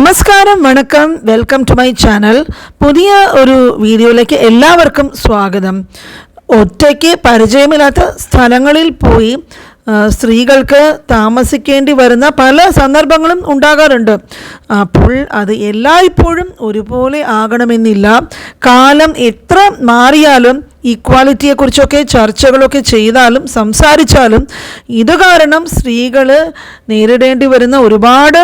നമസ്കാരം വണക്കം. Welcome to my channel. പുതിയ ഒരു വീഡിയോയിലേക്ക് എല്ലാവർക്കും സ്വാഗതം. ഒറ്റയ്ക്ക് പരിചയമില്ലാത്ത സ്ഥലങ്ങളിൽ പോയി സ്ത്രീകൾക്ക് താമസിക്കേണ്ടി വരുന്ന പല സന്ദർഭങ്ങളും ഉണ്ടാകാറുണ്ട്. അപ്പോൾ അത് എല്ലായ്പ്പോഴും ഒരുപോലെ ആകണമെന്നില്ല. കാലം എത്ര മാറിയാലും ഈക്വാലിറ്റിയെക്കുറിച്ചൊക്കെ ചർച്ചകളൊക്കെ ചെയ്താലും സംസാരിച്ചാലും ഇത് കാരണം സ്ത്രീകൾ നേരിടേണ്ടി വരുന്ന ഒരുപാട്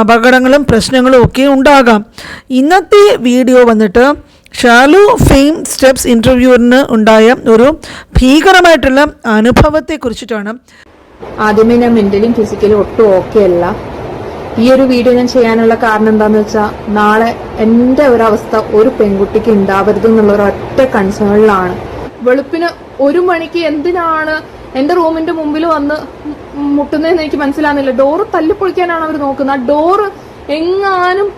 അപകടങ്ങളും പ്രശ്നങ്ങളും ഒക്കെ ഉണ്ടാകാം. ഇന്നത്തെ വീഡിയോ വന്നിട്ട് ഷാലു ഫെയിം സ്റ്റെപ്സ് ഇന്റർവ്യൂവിന് ഉണ്ടായ ഒരു ഭീകരമായിട്ടുള്ള അനുഭവത്തെ കുറിച്ചിട്ടാണ്. ആദ്യമേ ഞാൻ മെന്റലിയും ഫിസിക്കലും ഒട്ടും ഓക്കെ അല്ല. ഈ ഒരു വീഡിയോ ഞാൻ ചെയ്യാനുള്ള കാരണം എന്താന്ന് വെച്ചാൽ നാളെ എന്റെ ഒരവസ്ഥ ഒരു പെൺകുട്ടിക്ക് ഉണ്ടാവരുത് എന്നുള്ള ഒരു ഒറ്റ കൺസേണിലാണ് വെളുപ്പിന് ഒരു മണിക്ക് എന്തിനാണ് എന്റെ റൂമിന്റെ മുമ്പിൽ വന്ന് മുട്ടുന്നതെന്ന് എനിക്ക് മനസ്സിലാകുന്നില്ല ഡോറ് തല്ലിപ്പൊളിക്കാനാണ് അവർ നോക്കുന്നത്. ആ ഡോറ് എങ്ങാനും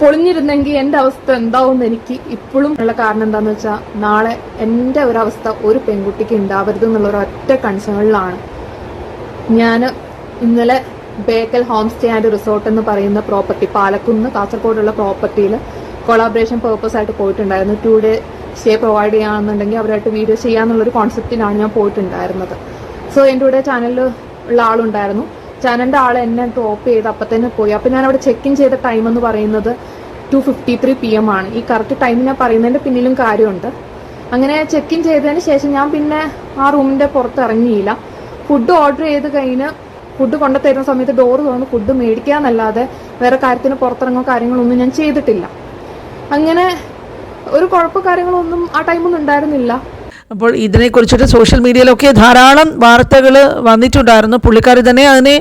പൊളിഞ്ഞിരുന്നെങ്കിൽ എന്റെ അവസ്ഥ എന്താവും എനിക്ക് ഇപ്പോഴും ഉള്ള കാരണം എന്താന്ന് വെച്ചാൽ നാളെ എന്റെ ഒരവസ്ഥ ഒരു പെൺകുട്ടിക്ക് ഉണ്ടാവരുത് എന്നുള്ള ഒരു ഒറ്റ കൺസേണിലാണ് ഞാൻ ഇന്നലെ Bekal home stay and resort എന്ന് പറയുന്ന പ്രോപ്പർട്ടി പാലക്കുന്ന് കാസർഗോഡുള്ള പ്രോപ്പർട്ടിയിൽ കൊളാബറേഷൻ പേർപ്പസ് ആയിട്ട് പോയിട്ടുണ്ടായിരുന്നു. ടു ഡേ സ്റ്റേ പ്രൊവൈഡ് ചെയ്യാന്നുണ്ടെങ്കിൽ അവരായിട്ട് വീഡിയോ ചെയ്യാന്നുള്ളൊരു കോൺസെപ്റ്റിലാണ് ഞാൻ പോയിട്ടുണ്ടായിരുന്നത്. സോ എന്റെ കൂടെ ചാനലിൽ ഉള്ള ആളുണ്ടായിരുന്നു. ചാനലിന്റെ ആൾ എന്നെ ഡ്രോപ്പ് ചെയ്ത് അപ്പം തന്നെ പോയി. അപ്പം ഞാൻ അവിടെ ചെക്ക് ഇൻ ചെയ്ത ടൈം എന്ന് പറയുന്നത് two fifty three P M ആണ്. ഈ കറക്റ്റ് ടൈം ഞാൻ പറയുന്നതിന്റെ പിന്നിലും കാര്യമുണ്ട്. അങ്ങനെ ചെക്ക് ഇൻ ചെയ്തതിന് ശേഷം ഞാൻ പിന്നെ ആ റൂമിന്റെ പുറത്ത് ഇറങ്ങിയില്ല. ഫുഡ് ഓർഡർ ചെയ്ത് കഴിഞ്ഞ് ഫുഡ് കൊണ്ടു തരുന്ന സമയത്ത് ഡോറ് തുറന്ന് ഫുഡ് മേടിക്കാന്നല്ലാതെ വേറെ കാര്യത്തിന് പുറത്തിറങ്ങോ കാര്യങ്ങളൊന്നും ഞാൻ ചെയ്തിട്ടില്ല. അങ്ങനെ ഒരു കുഴപ്പ കാര്യങ്ങളൊന്നും ആ ടൈമൊന്നും ഉണ്ടായിരുന്നില്ല. അപ്പോൾ ഇതിനെക്കുറിച്ചിട്ട് സോഷ്യൽ മീഡിയയിലൊക്കെ ധാരാളം വാർത്തകൾ വന്നിട്ടുണ്ടായിരുന്നു. പുള്ളിക്കാരി തന്നെ അതിനെ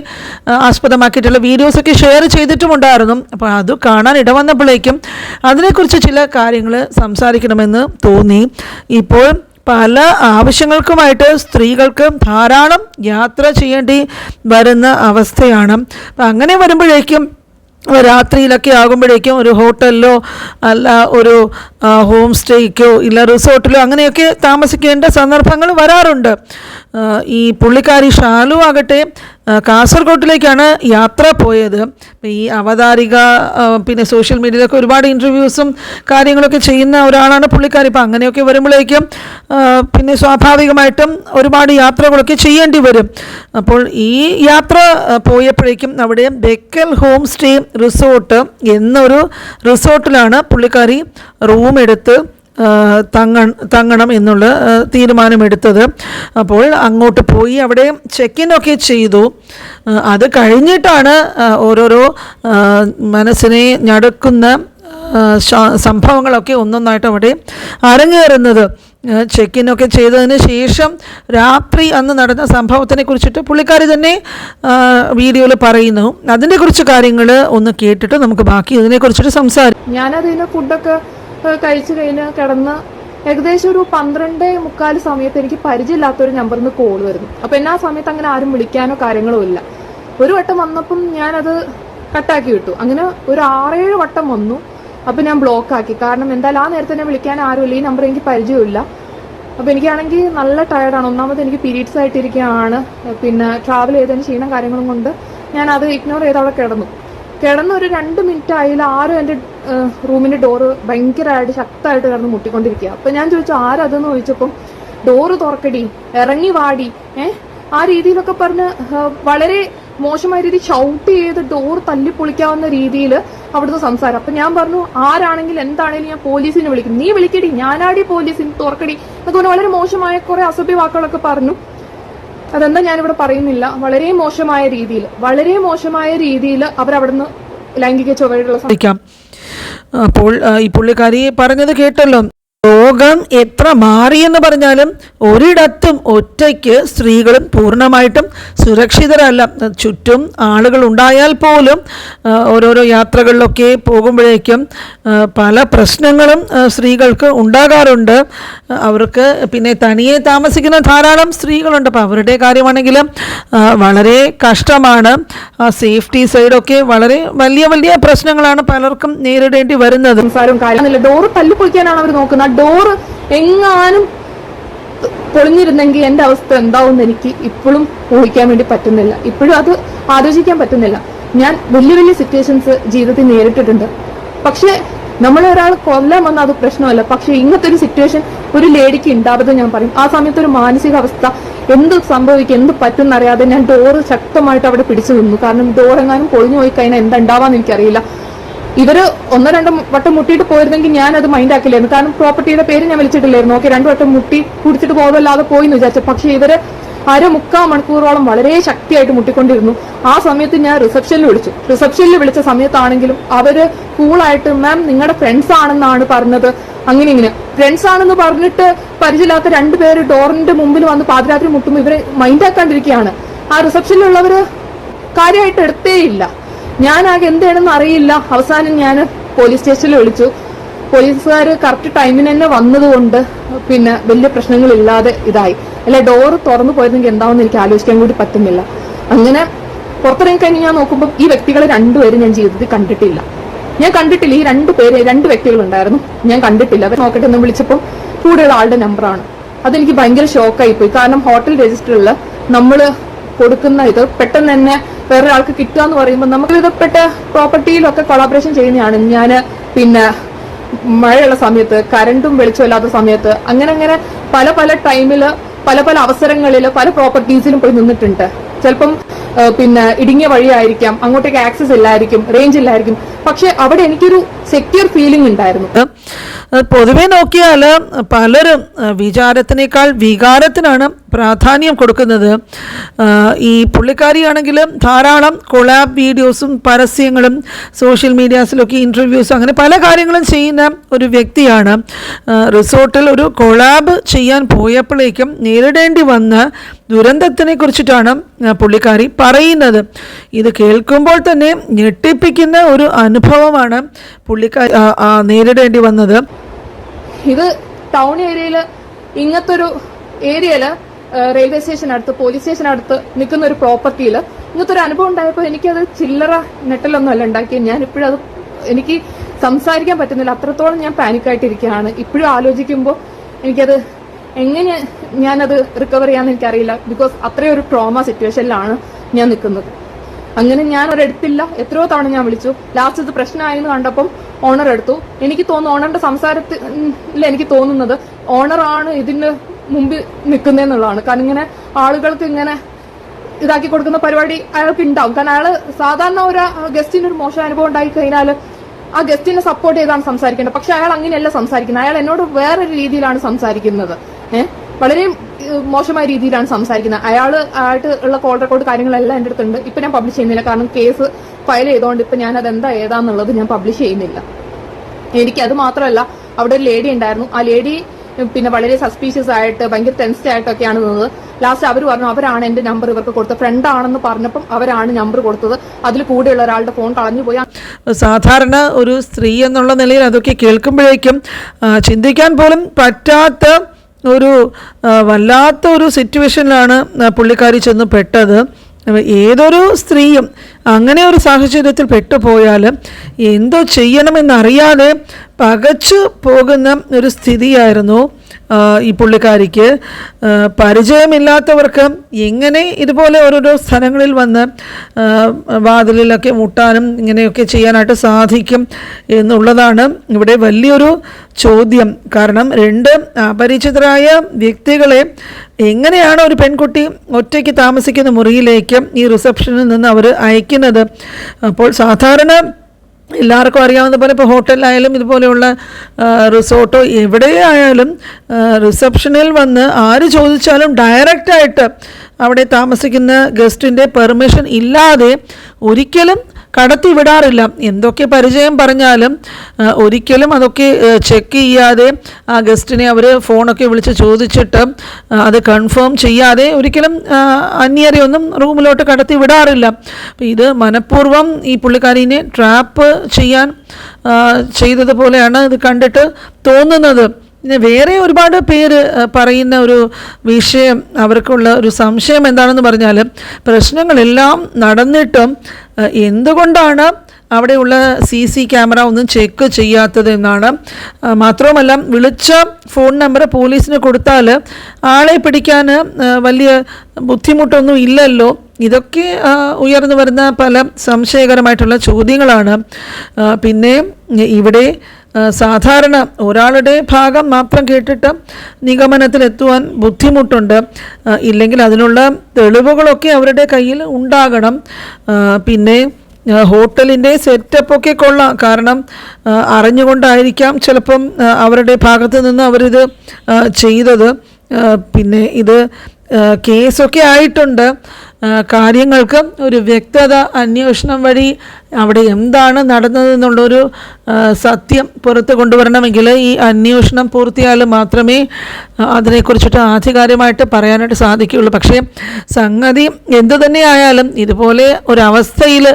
ആസ്പദമാക്കിയിട്ടുള്ള വീഡിയോസൊക്കെ ഷെയർ ചെയ്തിട്ടുമുണ്ടായിരുന്നു. അപ്പോൾ അത് കാണാൻ ഇടവന്നപ്പോഴേക്കും അതിനെക്കുറിച്ച് ചില കാര്യങ്ങൾ സംസാരിക്കണമെന്ന് തോന്നി. ഇപ്പോൾ പല ആവശ്യങ്ങൾക്കുമായിട്ട് സ്ത്രീകൾക്ക് ധാരാളം യാത്ര ചെയ്യേണ്ടി വരുന്ന അവസ്ഥയാണ്. അങ്ങനെ വരുമ്പോഴേക്കും രാത്രിയിലൊക്കെ ആകുമ്പോഴേക്കും ഒരു ഹോട്ടലിലോ അല്ല ഒരു ഹോം സ്റ്റേക്കോ ഇല്ല റിസോർട്ടിലോ അങ്ങനെയൊക്കെ താമസിക്കേണ്ട സന്ദർഭങ്ങൾ വരാറുണ്ട്. ഈ പുള്ളിക്കാരി ഷാലു ആകട്ടെ കാസർഗോട്ടിലേക്കാണ് യാത്ര പോയത്. ഈ അവതാരിക പിന്നെ സോഷ്യൽ മീഡിയയിലൊക്കെ ഒരുപാട് ഇന്റർവ്യൂസും കാര്യങ്ങളൊക്കെ ചെയ്യുന്ന ഒരാളാണ് പുള്ളിക്കാരി. ഇപ്പം അങ്ങനെയൊക്കെ വരുമ്പോഴേക്കും പിന്നെ സ്വാഭാവികമായിട്ടും ഒരുപാട് യാത്രകളൊക്കെ ചെയ്യേണ്ടി വരും. അപ്പോൾ ഈ യാത്ര പോയപ്പോഴേക്കും അവിടെ ബെക്കൽ ഹോം സ്റ്റേ റിസോർട്ട് എന്നൊരു റിസോർട്ടിലാണ് പുള്ളിക്കാരി റൂം എടുത്ത് തങ്ങ തങ്ങണം എന്നുള്ള തീരുമാനമെടുത്തത്. അപ്പോൾ അങ്ങോട്ട് പോയി അവിടെ ചെക്ക് ഒക്കെ ചെയ്തു. അത് കഴിഞ്ഞിട്ടാണ് ഓരോരോ മനസ്സിനെ ഞടുക്കുന്ന സംഭവങ്ങളൊക്കെ ഒന്നൊന്നായിട്ട് അവിടെ അരങ്ങേറുന്നത്. ചെക്ക് ഒക്കെ ചെയ്തതിന് ശേഷം രാത്രി അന്ന് നടന്ന സംഭവത്തിനെ കുറിച്ചിട്ട് പുള്ളിക്കാരി തന്നെ വീഡിയോയിൽ പറയുന്നു. അതിന്റെ കുറിച്ച് കാര്യങ്ങൾ ഒന്ന് കേട്ടിട്ട് നമുക്ക് ബാക്കി ഇതിനെക്കുറിച്ചിട്ട് സംസാരിക്കും. ഞാനതിന് ഫുഡൊക്കെ കഴിച്ചു കഴിഞ്ഞ് കിടന്ന് ഏകദേശം ഒരു പന്ത്രണ്ട് മുക്കാൽ സമയത്ത് എനിക്ക് പരിചയമില്ലാത്ത ഒരു നമ്പറിൽ നിന്ന് കോൾ വരുന്നു. അപ്പൊ എന്നാ സമയത്ത് അങ്ങനെ ആരും വിളിക്കാനോ കാര്യങ്ങളോ ഇല്ല. ഒരു വട്ടം വന്നപ്പം ഞാനത് കട്ടാക്കി വിട്ടു. അങ്ങനെ ഒരു ആറേഴ് വട്ടം വന്നു. അപ്പൊ ഞാൻ ബ്ലോക്ക് ആക്കി. കാരണം എന്തായാലും ആ നേരത്തെ തന്നെ വിളിക്കാൻ ആരുമില്ല ഈ നമ്പർ എനിക്ക് പരിചയമില്ല. അപ്പൊ എനിക്കാണെങ്കിൽ നല്ല ടയർഡാണ് ഒന്നാമത് എനിക്ക് പീരീഡ്സ് ആയിട്ടിരിക്കുകയാണ്. പിന്നെ ട്രാവൽ ചെയ്തതിന് ക്ഷീണം കാര്യങ്ങളും കൊണ്ട് ഞാൻ അത് ഇഗ്നോർ ചെയ്ത് അവിടെ കിടന്നു. കിടന്ന് ഒരു രണ്ട് മിനിറ്റ് ആയില്ല ആരും എന്റെ റൂമിന്റെ ഡോറ് ഭയങ്കരമായിട്ട് ശക്തമായിട്ട് കിടന്ന് മുട്ടിക്കൊണ്ടിരിക്കുക അപ്പൊ ഞാൻ ചോദിച്ചു ആരതെന്ന് ചോദിച്ചപ്പം ഡോറ് തുറക്കടി ഇറങ്ങി വാടി. ഏഹ് ആ രീതിയിലൊക്കെ പറഞ്ഞ് വളരെ മോശമായ രീതി ഷൗട്ട് ചെയ്ത് ഡോർ തല്ലിപ്പൊളിക്കാവുന്ന രീതിയിൽ അവിടുത്തെ സംസാരം. അപ്പൊ ഞാൻ പറഞ്ഞു ആരാണെങ്കിൽ എന്താണെങ്കിലും ഞാൻ പോലീസിനെ വിളിക്കും. നീ വിളിക്കടി ഞാനാടി പോലീസിന് തുറക്കടി. എന്നൊക്കെ വളരെ മോശമായ കുറേ അസഭ്യ വാക്കുകളൊക്കെ പറഞ്ഞു. അതെന്താ ഞാനിവിടെ പറയുന്നില്ല. വളരെ മോശമായ രീതിയിൽ വളരെ മോശമായ രീതിയിൽ അവരവിടുന്ന് ലൈംഗിക ചോദിക്കാം അപ്പോൾ ഈ പുള്ളിക്കാരി പറഞ്ഞത് കേട്ടല്ലോ. ലോകം എത്ര മാറിയെന്ന് പറഞ്ഞാലും ഒരിടത്തും ഒറ്റയ്ക്ക് സ്ത്രീകളും പൂർണമായിട്ടും സുരക്ഷിതരല്ല. ചുറ്റും ആളുകൾ ഉണ്ടായാൽ പോലും ഓരോരോ യാത്രകളിലൊക്കെ പോകുമ്പോഴേക്കും പല പ്രശ്നങ്ങളും സ്ത്രീകൾക്ക് ഉണ്ടാകാറുണ്ട്. അവർക്ക് പിന്നെ തനിയെ താമസിക്കുന്ന ധാരാളം സ്ത്രീകളുണ്ട്. അപ്പോൾ അവരുടെ കാര്യമാണെങ്കിലും വളരെ കഷ്ടമാണ്. ആ സേഫ്റ്റി സൈഡൊക്കെ വളരെ വലിയ വലിയ പ്രശ്നങ്ങളാണ് പലർക്കും നേരിടേണ്ടി വരുന്നത്. ഡോറ് തല്ലിപ്പൊളിക്കാനാണ് അവർ നോക്കുന്നത്. ഡോറ് എങ്ങാനും പൊളിഞ്ഞിരുന്നെങ്കിൽ എന്റെ അവസ്ഥ എന്താവും എനിക്ക് ഇപ്പോഴും ഊഹിക്കാൻ വേണ്ടി പറ്റുന്നില്ല. ഇപ്പോഴും അത് ആലോചിക്കാൻ പറ്റുന്നില്ല. ഞാൻ വലിയ വലിയ സിറ്റുവേഷൻസ് ജീവിതത്തിൽ നേരിട്ടിട്ടുണ്ട്. പക്ഷേ നമ്മളെ ഒരാൾ കൊല്ലാൻ വന്നാൽ അത് പ്രശ്നമല്ല. പക്ഷെ ഇങ്ങനത്തെ ഒരു സിറ്റുവേഷൻ ഒരു ലേഡിക്ക് ഉണ്ടാവരുത് ഞാൻ പറയും. ആ സമയത്ത് ഒരു മാനസികാവസ്ഥ എന്ത് സംഭവിക്കും എന്ത് പറ്റും അറിയാതെ ഞാൻ ഡോറ് ശക്തമായിട്ട് അവിടെ പിടിച്ചു നിന്നു. കാരണം ഡോർ എങ്ങാനും പൊളിഞ്ഞു പോയി കഴിഞ്ഞാൽ എന്താ ഉണ്ടാവാന്ന് എനിക്കറിയില്ല. ഇവർ ഒന്നോ രണ്ടോ വട്ടം മുട്ടിയിട്ട് പോയിരുന്നെങ്കിൽ ഞാൻ അത് മൈൻഡ് ആക്കില്ലായിരുന്നു. കാരണം പ്രോപ്പർട്ടിയുടെ പേര് ഞാൻ വിളിച്ചിട്ടില്ലായിരുന്നു. ഓക്കെ രണ്ടു വട്ടം മുട്ടി കുടിച്ചിട്ട് പോകുമല്ലാതെ പോയി എന്ന് വിചാരിച്ചു. പക്ഷെ ഇവർ അര മുക്കാൽ മണിക്കൂറോളം വളരെ ശക്തിയായിട്ട് മുട്ടിക്കൊണ്ടിരുന്നു. ആ സമയത്ത് ഞാൻ റിസപ്ഷനിൽ വിളിച്ചു. റിസപ്ഷനിൽ വിളിച്ച സമയത്താണെങ്കിലും അവർ കൂളായിട്ട് മാം നിങ്ങളുടെ ഫ്രണ്ട്സ് ആണെന്നാണ് പറഞ്ഞത്. അങ്ങനെ ഇങ്ങനെ. ഫ്രണ്ട്സ് ആണെന്ന് പറഞ്ഞിട്ട് പരിചയമില്ലാത്ത രണ്ടുപേര് ഡോറിന്റെ മുമ്പിൽ വന്ന് പാതിരാത്രി മുട്ടുമ്പോൾ ഇവരെ മൈൻഡ് ആക്കാണ്ടിരിക്കുകയാണ്. ആ റിസപ്ഷനിലുള്ളവര് കാര്യമായിട്ട് എടുത്തേയില്ല ഞാനാകെ എന്താണെന്ന് അറിയില്ല. അവസാനം ഞാൻ പോലീസ് സ്റ്റേഷനിൽ വിളിച്ചു. പോലീസുകാർ കറക്റ്റ് ടൈമിന് തന്നെ വന്നതുകൊണ്ട് പിന്നെ വലിയ പ്രശ്നങ്ങളില്ലാതെ ഇതായി. അല്ല ഡോറ് തുറന്നു പോയതെങ്കിൽ എന്താണെന്ന് എനിക്ക് ആലോചിക്കാൻ കൂടി പറ്റുന്നില്ല. അങ്ങനെ പുറത്തിറങ്ങി കഴിഞ്ഞ് ഞാൻ നോക്കുമ്പോൾ ഈ വ്യക്തികളെ രണ്ടുപേരും ഞാൻ ജീവിതത്തിൽ കണ്ടിട്ടില്ല. ഞാൻ കണ്ടിട്ടില്ല. ഈ രണ്ട് പേര് രണ്ട് വ്യക്തികളുണ്ടായിരുന്നു. ഞാൻ കണ്ടിട്ടില്ല. അവർ നോക്കട്ടെ എന്ന് വിളിച്ചപ്പോൾ കൂടെയുള്ള ആളുടെ നമ്പറാണ് അതെനിക്ക് ഭയങ്കര ഷോക്കായി പോയി. കാരണം ഹോട്ടൽ രജിസ്റ്ററിൽ നമ്മൾ കൊടുക്കുന്ന ഇത് പെട്ടെന്ന് തന്നെ വേറെ ആൾക്ക് കിട്ടുക എന്ന് പറയുമ്പോൾ നമുക്ക് വിധപ്പെട്ട പ്രോപ്പർട്ടിയിലൊക്കെ കൊളാബറേഷൻ ചെയ്യുന്നതാണ്. ഞാൻ പിന്നെ മഴയുള്ള സമയത്ത് കരണ്ടും വെളിച്ചമില്ലാത്ത സമയത്ത് അങ്ങനെ അങ്ങനെ പല പല ടൈമിൽ പല പല അവസരങ്ങളിൽ പല പ്രോപ്പർട്ടീസിലും പോയി നിന്നിട്ടുണ്ട്. ചിലപ്പം പിന്നെ ഇടുങ്ങിയ വഴിയായിരിക്കാം അങ്ങോട്ടേക്ക് ആക്സസ് ഇല്ലായിരിക്കും റേഞ്ച് ഇല്ലായിരിക്കും. പക്ഷെ അവിടെ എനിക്കൊരു സെക്യൂർ ഫീലിംഗ് ഉണ്ടായിരുന്നു. പൊതുവെ നോക്കിയാൽ പലരും വിചാരത്തിനേക്കാൾ വികാരത്തിനാണ് പ്രാധാന്യം കൊടുക്കുന്നത്. ഈ പുള്ളിക്കാരിയാണെങ്കിലും ധാരാളം കൊളാബ് വീഡിയോസും പരസ്യങ്ങളും സോഷ്യൽ മീഡിയാസിലൊക്കെ ഇന്റർവ്യൂസും അങ്ങനെ പല കാര്യങ്ങളും ചെയ്യുന്ന ഒരു വ്യക്തിയാണ്. റിസോർട്ടിൽ ഒരു കൊളാബ് ചെയ്യാൻ പോയപ്പോഴേക്കും നേരിടേണ്ടി വന്ന ദുരന്തത്തിനെ കുറിച്ചിട്ടാണ് പുള്ളിക്കാരി പറയുന്നത്. ഇത് കേൾക്കുമ്പോൾ തന്നെ ഞെട്ടിപ്പിക്കുന്ന ഒരു അനുഭവമാണ് പുള്ളിക്കാരി നേരിടേണ്ടി വന്നത്. ഇത് ടൗൺ ഏരിയയിൽ ഇങ്ങനത്തെ ഒരു ഏരിയയിൽ റെയിൽവേ സ്റ്റേഷൻ അടുത്ത് പോലീസ് സ്റ്റേഷൻ അടുത്ത് നിൽക്കുന്ന ഒരു പ്രോപ്പർട്ടിയിൽ ഇങ്ങനത്തെ ഒരു അനുഭവം ഉണ്ടായപ്പോൾ എനിക്കത് ചില്ലറ നെട്ടലൊന്നും അല്ല ഉണ്ടാക്കിയത്. ഞാൻ ഇപ്പോഴത് എനിക്ക് സംസാരിക്കാൻ പറ്റുന്നില്ല. അത്രത്തോളം ഞാൻ പാനിക്കായിട്ടിരിക്കുകയാണ് ഇപ്പോഴും ആലോചിക്കുമ്പോൾ എനിക്കത് എങ്ങനെ ഞാനത് റിക്കവർ ചെയ്യാന്ന് എനിക്കറിയില്ല. ബിക്കോസ് അത്രയും ഒരു ട്രോമ സിറ്റുവേഷനിലാണ് ഞാൻ നിൽക്കുന്നത്. അങ്ങനെ ഞാൻ ഒരെടുത്തില്ല എത്രയോ തവണ ഞാൻ വിളിച്ചു. ലാസ്റ്റ് ഇത് പ്രശ്നമായെന്ന് കണ്ടപ്പം ഓണർ എടുത്തു. എനിക്ക് തോന്നുന്നു ഓണറിന്റെ സംസാരത്തിൽ എനിക്ക് തോന്നുന്നത് ഓണറാണ് ഇതിന് മുമ്പിൽ നിൽക്കുന്നതെന്നുള്ളതാണ് കാരണം ഇങ്ങനെ ആളുകൾക്ക് ഇങ്ങനെ ഇതാക്കി കൊടുക്കുന്ന പരിപാടി അയാൾക്ക് ഉണ്ടാവും കാരണം അയാൾ സാധാരണ ഒരു ഗസ്റ്റിന് ഒരു മോശം അനുഭവം ഉണ്ടായി കഴിഞ്ഞാൽ ആ ഗസ്റ്റിനെ സപ്പോർട്ട് ചെയ്താണ് സംസാരിക്കേണ്ടത്. പക്ഷെ അയാൾ അങ്ങനെയല്ല സംസാരിക്കുന്നത്. അയാൾ എന്നോട് വേറൊരു രീതിയിലാണ് സംസാരിക്കുന്നത്. വളരെ മോശമായ രീതിയിലാണ് സംസാരിക്കുന്നത്. അയാൾ ആയിട്ട് ഉള്ള കോൾ റെക്കോർഡ് കാര്യങ്ങളെല്ലാം എന്റെ അടുത്തുണ്ട്. ഇപ്പൊ ഞാൻ പബ്ലിഷ് ചെയ്യുന്നില്ല. കാരണം കേസ് ഫയൽ ചെയ്തുകൊണ്ട് ഇപ്പൊ ഞാൻ അത് എന്താ ഏതാന്നുള്ളത് ഞാൻ പബ്ലിഷ് ചെയ്യുന്നില്ല. എനിക്ക് അത് മാത്രമല്ല അവിടെ ഒരു ലേഡി ഉണ്ടായിരുന്നു. ആ ലേഡി പിന്നെ വളരെ സസ്പീഷ്യസ് ആയിട്ട് ഭയങ്കര ടെൻസ്ഡ് ആയിട്ടൊക്കെയാണ് നിന്നത്. ലാസ്റ്റ് അവർ പറഞ്ഞു അവരാണ് എന്റെ നമ്പർ ഇവർക്ക് കൊടുത്തത്. ഫ്രണ്ട് ആണെന്ന് പറഞ്ഞപ്പം അവരാണ് നമ്പർ കൊടുത്തത്. അതിൽ കൂടെയുള്ള ഒരാളുടെ ഫോൺ കളഞ്ഞു പോയി. സാധാരണ ഒരു സ്ത്രീ എന്നുള്ള നിലയിൽ അതൊക്കെ കേൾക്കുമ്പോഴേക്കും ചിന്തിക്കാൻ പോലും പറ്റാത്ത ഒരു വല്ലാത്ത ഒരു സിറ്റുവേഷനിലാണ് പുള്ളിക്കാരി ചെന്ന് പെട്ടത്. ഏതൊരു സ്ത്രീയും അങ്ങനെ ഒരു സാഹചര്യത്തിൽ പെട്ടുപോയാൽ എന്തോ ചെയ്യണമെന്നറിയാതെ പകച്ചു പോകുന്ന ഒരു സ്ഥിതിയായിരുന്നു. ഈ പുള്ളിക്കാരിക്ക് പരിചയമില്ലാത്തവർക്ക് എങ്ങനെ ഇതുപോലെ ഓരോരോ സ്ഥലങ്ങളിൽ വന്ന് വാതിലിലൊക്കെ മുട്ടാനും ഇങ്ങനെയൊക്കെ ചെയ്യാനായിട്ട് സാധിക്കും എന്നുള്ളതാണ് ഇവിടെ വലിയൊരു ചോദ്യം. കാരണം രണ്ട് അപരിചിതരായ വ്യക്തികളെ എങ്ങനെയാണ് ഒരു പെൺകുട്ടി ഒറ്റയ്ക്ക് താമസിക്കുന്ന മുറിയിലേക്ക് ഈ റിസപ്ഷനിൽ നിന്ന് അവർ അയക്കുന്നത്? അപ്പോൾ സാധാരണ എല്ലാവർക്കും അറിയാവുന്ന പോലെ ഇപ്പോൾ ഹോട്ടലിലായാലും ഇതുപോലെയുള്ള റിസോർട്ടോ എവിടെയായാലും ആയാലും റിസപ്ഷനിൽ വന്ന് ആര് ചോദിച്ചാലും ഡയറക്റ്റായിട്ട് അവിടെ താമസിക്കുന്ന ഗസ്റ്റിന്റെ പെർമിഷൻ ഇല്ലാതെ ഒരിക്കലും കടത്തി വിടാറില്ല എന്തൊക്കെ പരിചയം പറഞ്ഞാലും ഒരിക്കലും അതൊക്കെ ചെക്ക് ചെയ്യാതെ ആ ഗസ്റ്റിനെ അവർ ഫോണൊക്കെ വിളിച്ച് ചോദിച്ചിട്ട് അത് കൺഫേം ചെയ്യാതെ ഒരിക്കലും അന്യരെ ഒന്നും റൂമിലോട്ട് കടത്തി വിടാറില്ല അപ്പോൾ ഇത് മനഃപൂർവം ഈ പുള്ളിക്കാരിനെ ട്രാപ്പ് ചെയ്യാൻ ചെയ്തതുപോലെയാണ് ഇത് കണ്ടിട്ട് തോന്നുന്നത്. പിന്നെ വേറെ ഒരുപാട് പേര് പറയുന്ന ഒരു വിഷയം അവർക്കുള്ള ഒരു സംശയം എന്താണെന്ന് പറഞ്ഞാൽ പ്രശ്നങ്ങളെല്ലാം നടന്നിട്ടും എന്തുകൊണ്ടാണ് അവിടെയുള്ള സി സി ക്യാമറ ഒന്നും ചെക്ക് ചെയ്യാത്തത് എന്നാണ് മാത്രവുമല്ല വിളിച്ച ഫോൺ നമ്പർ പോലീസിന് കൊടുത്താൽ ആളെ പിടിക്കാൻ വലിയ ബുദ്ധിമുട്ടൊന്നും ഇല്ലല്ലോ. ഇതൊക്കെ ഉയർന്നു വരുന്ന പല സംശയകരമായിട്ടുള്ള ചോദ്യങ്ങളാണ്. പിന്നെ ഇവിടെ സാധാരണ ഒരാളുടെ ഭാഗം മാത്രം കേട്ടിട്ട് നിഗമനത്തിലെത്തുവാൻ ബുദ്ധിമുട്ടുണ്ട്. ഇല്ലെങ്കിൽ അതിനുള്ള തെളിവുകളൊക്കെ അവരുടെ കയ്യിൽ ഉണ്ടാകണം. പിന്നെ ഹോട്ടലിന്റെ സെറ്റപ്പൊക്കെ കൊള്ളാം. കാരണം അറിഞ്ഞുകൊണ്ടായിരിക്കാം ചിലപ്പം അവരുടെ ഭാഗത്ത് നിന്ന് അവരിത് ചെയ്തത്. പിന്നെ ഇത് കേസൊക്കെ ആയിട്ടുണ്ട്. കാര്യങ്ങൾക്ക് ഒരു വ്യക്തത അന്വേഷണം വഴി അവിടെ എന്താണ് നടന്നതെന്നുള്ളൊരു സത്യം പുറത്ത് കൊണ്ടുവരണമെങ്കിൽ ഈ അന്വേഷണം പൂർത്തിയാൽ മാത്രമേ അതിനെക്കുറിച്ചിട്ട് ആധികാരികമായിട്ട് പറയാനായിട്ട് സാധിക്കുകയുള്ളൂ. പക്ഷേ സംഗതി എന്തു തന്നെയായാലും ഇതുപോലെ ഒരവസ്ഥയിൽ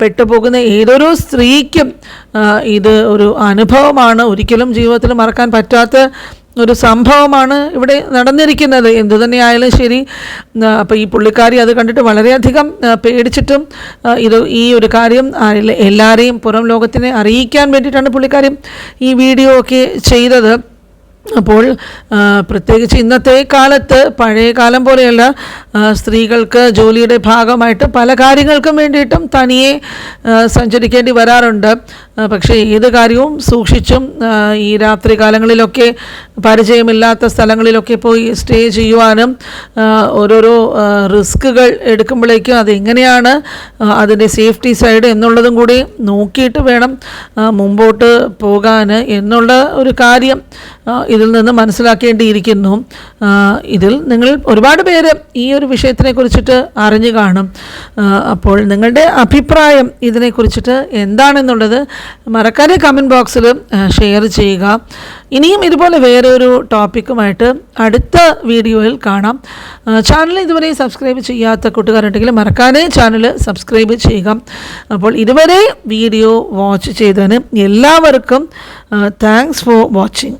പെട്ടുപോകുന്ന ഏതൊരു സ്ത്രീക്കും ഇത് ഒരു അനുഭവമാണ്. ഒരിക്കലും ജീവിതത്തിൽ മറക്കാൻ പറ്റാത്ത ഒരു സംഭവമാണ് ഇവിടെ നടന്നിരിക്കുന്നത്. എന്തു തന്നെയായാലും ശരി. അപ്പോൾ ഈ പുള്ളിക്കാരി അത് കണ്ടിട്ട് വളരെയധികം പേടിച്ചിട്ടും ഇത് ഈ ഒരു കാര്യം എല്ലാവരെയും പുറം ലോകത്തിനെ അറിയിക്കാൻ വേണ്ടിയിട്ടാണ് പുള്ളിക്കാരി ഈ വീഡിയോ ഒക്കെ ചെയ്തത്. അപ്പോൾ പ്രത്യേകിച്ച് ഇന്നത്തെ കാലത്ത് പഴയ കാലം പോലെയല്ല സ്ത്രീകൾക്ക് ജോലിയുടെ ഭാഗമായിട്ട് പല കാര്യങ്ങൾക്കും വേണ്ടിയിട്ടും തനിയെ സഞ്ചരിക്കേണ്ടി വരാറുണ്ട്. പക്ഷേ ഏത് കാര്യവും സൂക്ഷിച്ചും ഈ രാത്രി കാലങ്ങളിലൊക്കെ പരിചയമില്ലാത്ത സ്ഥലങ്ങളിലൊക്കെ പോയി സ്റ്റേ ചെയ്യുവാനും ഓരോരോ റിസ്കുകൾ എടുക്കുമ്പോഴേക്കും അതെങ്ങനെയാണ് അതിന്റെ സേഫ്റ്റി സൈഡ് എന്നുള്ളതും കൂടി നോക്കിയിട്ട് വേണം മുമ്പോട്ട് പോകാൻ എന്നുള്ള ഒരു കാര്യം ഇതിൽ നിന്ന് മനസ്സിലാക്കേണ്ടിയിരിക്കുന്നു. ഇതിൽ നിങ്ങൾ ഒരുപാട് പേര് ഈ ഒരു വിഷയത്തിനെ കുറിച്ചിട്ട് അറിഞ്ഞു കാണും. അപ്പോൾ നിങ്ങളുടെ അഭിപ്രായം ഇതിനെക്കുറിച്ചിട്ട് എന്താണെന്നുള്ളത് മറക്കാതെ കമന്റ് ബോക്സിൽ ഷെയർ ചെയ്യുക. ഇനിയും ഇതുപോലെ വേറെ ഒരു ടോപ്പിക്കുമായിട്ട് അടുത്ത വീഡിയോയിൽ കാണാം. ചാനൽ ഇതുവരെ സബ്സ്ക്രൈബ് ചെയ്യാത്ത കൂട്ടുകാരുണ്ടെങ്കിൽ മറക്കാതെ ചാനൽ സബ്സ്ക്രൈബ് ചെയ്യുക. അപ്പോൾ ഇതുവരെ വീഡിയോ വാച്ച് ചെയ്തതിന് എല്ലാവർക്കും താങ്ക്സ് ഫോർ വാച്ചിങ്